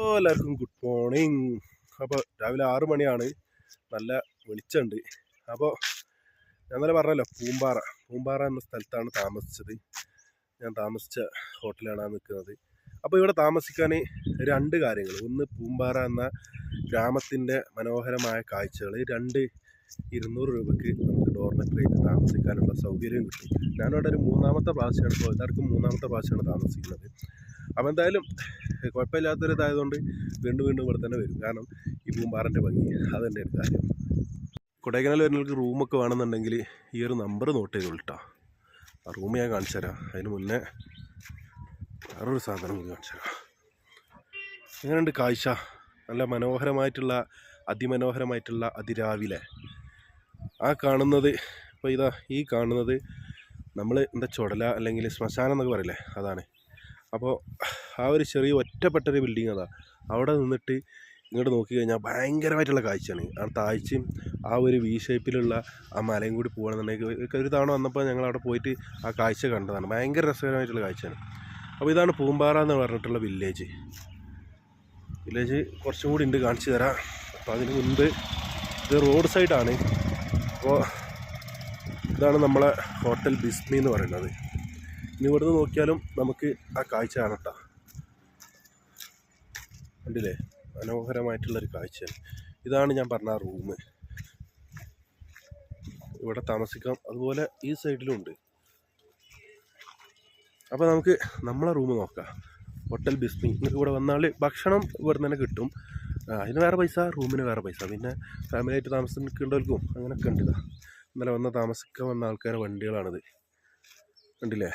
ഓ എല്ലാവർക്കും good morning അപ്പോൾ രാവിലെ ആറ് മണിയാണ്. നല്ല വെളിച്ചമുണ്ട്. അപ്പോൾ ഞാൻ ഇന്നലെ പറഞ്ഞല്ലോ പൂമ്പാറ. പൂമ്പാറ എന്ന സ്ഥലത്താണ് താമസിച്ചത്. ഞാൻ താമസിച്ച ഹോട്ടലാണ് നിൽക്കുന്നത്. അപ്പോൾ ഇവിടെ താമസിക്കാൻ രണ്ട് കാര്യങ്ങൾ. ഒന്ന് പൂമ്പാറ എന്ന ഗ്രാമത്തിന്റെ മനോഹരമായ കാഴ്ചകൾ. രണ്ട് ഇരുന്നൂറ് രൂപയ്ക്ക് നമുക്ക് ഡോർമെറ്ററിയിൽ താമസിക്കാനുള്ള സൗകര്യം കിട്ടും. ഞാനിവിടെ ഒരു മൂന്നാമത്തെ പ്രാവശ്യമാണ് എല്ലാവർക്കും മൂന്നാമത്തെ പ്രാവശ്യമാണ് താമസിക്കുന്നത്. അപ്പോൾ എന്തായാലും കുഴപ്പമില്ലാത്തൊരു ഇതായതുകൊണ്ട് വീണ്ടും വീണ്ടും ഇവിടെ തന്നെ വരും. കാരണം ഈ പൂമ്പാറിന്റെ ഭംഗി അതെന്റെ ഒരു കാര്യം. കൊടൈക്കനാൽ വരുന്നവർക്ക് റൂമൊക്കെ വേണമെന്നുണ്ടെങ്കിൽ ഈ ഒരു നമ്പർ നോട്ട് ചെയ്ത് വിളിട്ടാ ആ റൂം ഞാൻ കാണിച്ചു തരാം. അതിന് മുന്നേ വേറൊരു സാധനം കൂടി കാണിച്ചു തരാം. എങ്ങനെയുണ്ട് കാഴ്ച? നല്ല മനോഹരമായിട്ടുള്ള അതിമനോഹരമായിട്ടുള്ള അതിരാവിലെ. ആ കാണുന്നത് ഇപ്പോൾ ഇതാ ഈ കാണുന്നത് നമ്മൾ എന്താ ചുടല അല്ലെങ്കിൽ ശ്മശാനം എന്നൊക്കെ പറയില്ലേ? അതാണ്. അപ്പോൾ ആ ഒരു ചെറിയ ഒറ്റപ്പെട്ടൊരു ബിൽഡിങ് അതാ. അവിടെ നിന്നിട്ട് ഇങ്ങോട്ട് നോക്കി കഴിഞ്ഞാൽ ഭയങ്കരമായിട്ടുള്ള കാഴ്ചയാണ്. ആ താഴ്ചയും ആ ഒരു വി ഷേപ്പിലുള്ള ആ മലയും കൂടി പോകണമെന്നുണ്ടെങ്കിൽ ഒരു തവണ വന്നപ്പോൾ ഞങ്ങൾ അവിടെ പോയിട്ട് ആ കാഴ്ച കണ്ടതാണ്. ഭയങ്കര രസകരമായിട്ടുള്ള കാഴ്ചയാണ്. അപ്പോൾ ഇതാണ് പൂമ്പാറ എന്ന് പറഞ്ഞിട്ടുള്ള വില്ലേജ് വില്ലേജ് കുറച്ചും കൂടി ഉണ്ട് കാണിച്ചു തരാം. അപ്പോൾ അതിന് മുൻപ് ഇത് റോഡ് സൈഡാണ് അപ്പോൾ ഇതാണ് നമ്മളെ ഹോട്ടൽ ബിസ്മി എന്ന് പറയുന്നത്. ഇനി ഇവിടുന്ന് നോക്കിയാലും നമുക്ക് ആ കാഴ്ച കാണട്ടോ. കണ്ടില്ലേ? മനോഹരമായിട്ടുള്ളൊരു കാഴ്ചയാണ്. ഇതാണ് ഞാൻ പറഞ്ഞ റൂം ഇവിടെ താമസിക്കാം. അതുപോലെ ഈ സൈഡിലും ഉണ്ട്. അപ്പോൾ നമുക്ക് നമ്മളെ റൂം നോക്കാം. ഹോട്ടൽ ബിസ്മി. നിങ്ങൾക്ക് ഇവിടെ വന്നാൽ ഭക്ഷണം ഇവിടെ തന്നെ കിട്ടും. അതിന് വേറെ പൈസ റൂമിന് വേറെ പൈസ. പിന്നെ ഫാമിലി ആയിട്ട് താമസിക്കേണ്ടവർക്കും അങ്ങനെയൊക്കെ ഉണ്ട് ഇതാ. ഇന്നലെ വന്ന താമസിക്കാൻ വന്ന ആൾക്കാരുടെ വണ്ടികളാണിത്. കണ്ടില്ലേ?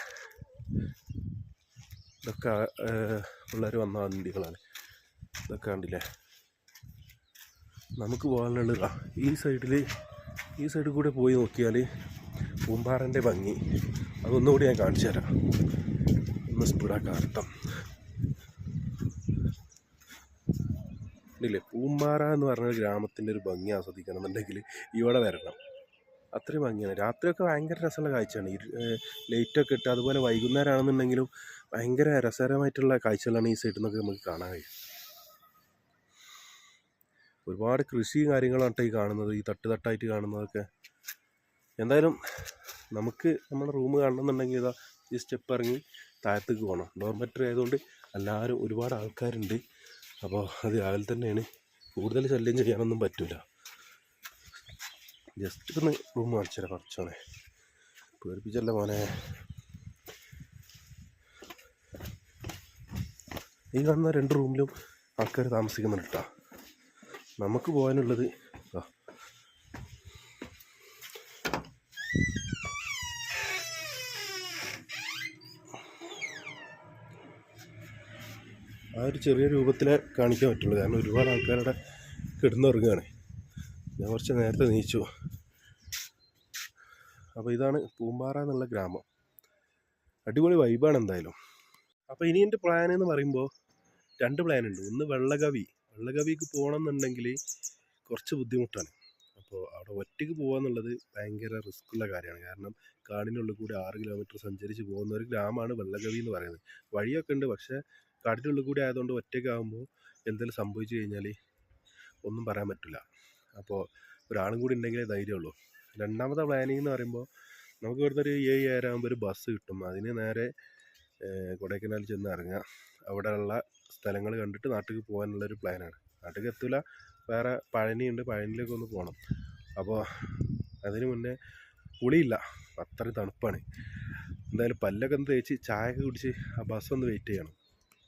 ഇതൊക്കെ പിള്ളേർ വന്ന വണ്ടികളാണ്. ഇതൊക്കെ കണ്ടില്ലേ? നമുക്ക് പോകാനുള്ള ഈ സൈഡിൽ ഈ സൈഡിൽ കൂടെ പോയി നോക്കിയാൽ പൂമ്പാറന്റെ ഭംഗി. അതൊന്നുകൂടി ഞാൻ കാണിച്ചു തരാം. ഒന്ന് സ്പീഡാക്കാം അർത്ഥം ഇല്ലേ? പൂമ്പാറ എന്ന് പറഞ്ഞ ഗ്രാമത്തിന്റെ ഒരു ഭംഗി ആസ്വദിക്കണം എന്നുണ്ടെങ്കിൽ ഇവിടെ വരണം. അത്രയും ഭംഗിയാണ്. രാത്രിയൊക്കെ ഭയങ്കര രസമുള്ള കാഴ്ചയാണ്. ലൈറ്റൊക്കെ ഇട്ട് അതുപോലെ വൈകുന്നേരം ആണെന്നുണ്ടെങ്കിലും ഭയങ്കര രസകരമായിട്ടുള്ള കാഴ്ചകളാണ് ഈ സൈഡിൽ നിന്നൊക്കെ നമുക്ക് കാണാൻ കഴിയും. ഒരുപാട് കൃഷിയും കാര്യങ്ങളാണ്ട്ടോ ഈ കാണുന്നത്. ഈ തട്ട് തട്ടായിട്ട് കാണുന്നതൊക്കെ. എന്തായാലും നമുക്ക് നമ്മുടെ റൂം കാണണമെന്നുണ്ടെങ്കിൽ ഇതാ ഈ സ്റ്റെപ്പ് ഇറങ്ങി താഴത്തേക്ക് പോകണം ഡോർമെറ്ററി ആയതുകൊണ്ട് എല്ലാവരും ഒരുപാട് ആൾക്കാരുണ്ട്. അപ്പോൾ അത് രാവിലെ തന്നെയാണ്. കൂടുതൽ ശല്യം ചെയ്യാനൊന്നും പറ്റില്ല ജസ്റ്റ് ഒന്ന് റൂം കാണിച്ചു തരാം കുറച്ചാണേ പേടിപ്പിച്ചല്ല മോനെ. ഈ കാണുന്ന രണ്ട് റൂമിലും ആൾക്കാർ താമസിക്കുന്നുണ്ട് കേട്ടോ നമുക്ക് പോകാനുള്ളത് ആ ഒരു ചെറിയ രൂപത്തിലെ കാണിക്കാൻ പറ്റുള്ളൂ. കാരണം ഒരുപാട് ആൾക്കാരുടെ കിടന്നുറങ്ങുകയാണ്. ഞാൻ കുറച്ച് നേരത്തെ നീച്ചു. അപ്പോൾ ഇതാണ് പൂമ്പാറ എന്നുള്ള ഗ്രാമം. അടിപൊളി വൈബാണ് എന്തായാലും. അപ്പോൾ ഇനി എന്റെ പ്ലാൻ എന്ന് പറയുമ്പോൾ രണ്ട് പ്ലാൻ ഉണ്ട്. ഒന്ന് വെള്ളകവി. വെള്ളകവിക്ക് പോകണം എന്നുണ്ടെങ്കിൽ കുറച്ച് ബുദ്ധിമുട്ടാണ്. അപ്പോൾ അവിടെ ഒറ്റയ്ക്ക് പോകുക എന്നുള്ളത് ഭയങ്കര റിസ്ക്കുള്ള കാര്യമാണ്. കാരണം കാടിനുള്ളിൽ കൂടി ആറ് കിലോമീറ്റർ സഞ്ചരിച്ച് പോകുന്ന ഒരു ഗ്രാമമാണ് വെള്ളകവി എന്ന് പറയുന്നത്. വഴിയൊക്കെ ഉണ്ട്. പക്ഷേ കാടിനുള്ളിൽ കൂടി ആയതുകൊണ്ട് ഒറ്റയ്ക്കാകുമ്പോൾ എന്തെങ്കിലും സംഭവിച്ചു കഴിഞ്ഞാൽ ഒന്നും പറയാൻ പറ്റില്ല അപ്പോൾ ഒരാളും കൂടി ഉണ്ടെങ്കിലേ ധൈര്യമുള്ളൂ രണ്ടാമത്തെ പ്ലാനിങ് എന്ന് പറയുമ്പോൾ നമുക്ക് ഇവിടുന്ന് ഒരു ഏഴ് ഏഴര ആകുമ്പോൾ ഒരു ബസ് കിട്ടും. അതിന് നേരെ കൊടൈക്കനാൽ ചെന്ന് ഇറങ്ങുക അവിടെയുള്ള സ്ഥലങ്ങൾ കണ്ടിട്ട് നാട്ടിൽ പോകാനുള്ളൊരു പ്ലാനാണ് നാട്ടിൽ എത്തൂല വേറെ പഴനിയുണ്ട് പഴനിയിലേക്ക് ഒന്ന് പോകണം അപ്പോൾ അതിന് മുന്നേ കുളിയില്ല. അത്രയും തണുപ്പാണ്. എന്തായാലും പല്ലൊക്കെ ഒന്ന് തേച്ച് ചായ ഒക്കെ കുടിച്ച് ആ ബസ് ഒന്ന് വെയിറ്റ് ചെയ്യണം.